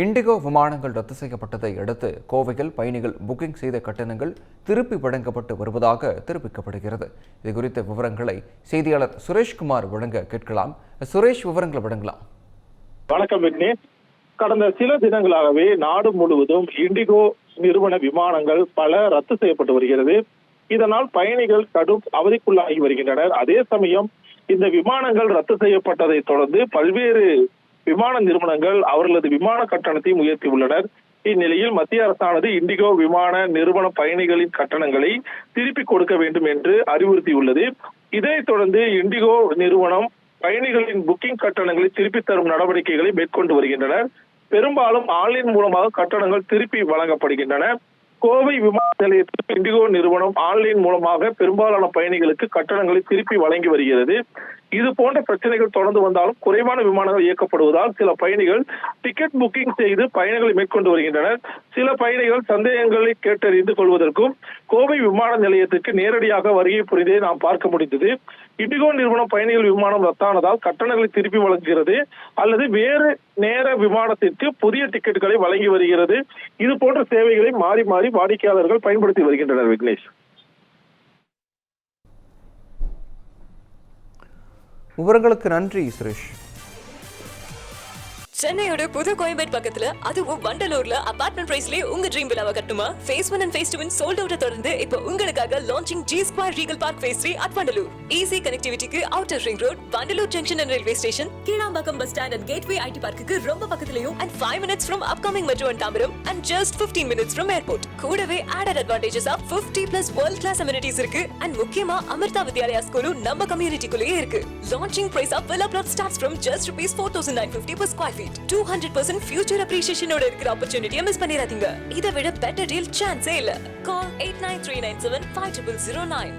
Indigo விமானங்கள் ரத்து செய்யப்பட்டதை அடுத்து கோவையில் பயணிகள் புக்கிங் செய்த கட்டணங்கள் திருப்பி வழங்கப்பட்டு வருவதாக தெரிவிக்கப்படுகிறது. இது குறித்த விவரங்களை செய்தியாளர் சுரேஷ்குமார் வழங்க கேட்கலாம். சுரேஷ் விவரங்களை வழங்கலாம். வணக்கம் விக்னேஷ். கடந்த சில தினங்களாகவே நாடு முழுவதும் இண்டிகோ நிறுவன விமானங்கள் பல ரத்து செய்யப்பட்டு வருகிறது. இதனால் பயணிகள் கடும் அவதிக்குள்ளாகி வருகின்றனர். அதே சமயம் இந்த விமானங்கள் ரத்து செய்யப்பட்டதை தொடர்ந்து பல்வேறு விமான நிறுவனங்கள் அவர்களது விமான கட்டணத்தையும் உயர்த்தி உள்ளனர். இந்நிலையில் மத்திய அரசானது இண்டிகோ விமான நிறுவன பயணிகளின் கட்டணங்களை திருப்பி கொடுக்க வேண்டும் என்று அறிவுறுத்தியுள்ளது. இதைத் தொடர்ந்து இண்டிகோ நிறுவனம் பயணிகளின் புக்கிங் கட்டணங்களை திருப்பி தரும் நடவடிக்கைகளை மேற்கொண்டு வருகின்றனர். பெரும்பாலும் ஆன்லைன் மூலமாக கட்டணங்கள் திருப்பி வழங்கப்படுகின்றன. கோவை விமான நிலையத்தில் இண்டிகோ நிறுவனம் ஆன்லைன் மூலமாக பெரும்பாலான பயணிகளுக்கு கட்டணங்களை திருப்பி வழங்கி வருகிறது. இது போன்ற பிரச்சனைகள் தொடர்ந்து வந்தாலும் குறைவான விமானங்கள் இயக்கப்படுவதால் சில பயணிகள் டிக்கெட் புக்கிங் செய்து பயணங்களை மேற்கொண்டு வருகின்றனர். சில பயணிகள் சந்தேகங்களை கேட்டறிந்து கொள்வதற்கும் கோவை விமான நிலையத்திற்கு நேரடியாக வருகை புரிந்ததை நாம் பார்க்க முடிந்தது. இண்டிகோ நிறுவனம் பயணிகள் விமானம் ரத்தானதால் கட்டணங்களை திருப்பி வழங்குகிறது அல்லது வேறு நேர விமானத்திற்கு புதிய டிக்கெட்டுகளை வழங்கி வருகிறது. இது போன்ற சேவைகளை மாறி மாறி வாடிக்கையாளர்கள் பயன்படுத்தி வருகின்றனர் விக்னேஷ். விவரங்களுக்கு நன்றி சுரேஷ். சென்னையோட புது கோயம்பேட் பக்கத்துல அதுவும் வண்டலூர்ல அபார்ட்மெண்ட் பிரைஸ்லயே உங்க ட்ரீம் விழாவை கட்டுமா? Phase one and phase two sold out தொடர்ந்து இப்போ உங்களுக்காக launching G square regal park phase three at Vandalur easy கனெக்டிவிட்டிக்கு outer ring road Vandalur junction and railway station Kilambakkam bus stand and gateway IT பார்க்குக்கு ரொம்ப பக்கத்துலயும் and five minutes from upcoming metro and Tambaram and just 15 minutes from airport கூடவே added advantages of 50 plus world class amenities இருக்கு and முக்கியமா அமிர்தா வித்யாலயா ஸ்கூலும் நம்ம கம்யூனிட்டிக்குள்ளேயே இருக்கு. Launching price of villa plot starts from just rupees four thousand nine fifty per square feet two hundred percent future அப்ரிசியேஷனோட இருக்கிற ஆப்பர்ச்சுனிட்டியை miss பண்ணிடாதீங்க இதை விட பெட்டர் டீல் சான்ஸே இல்ல. Call eight nine three nine seven five triple zero nine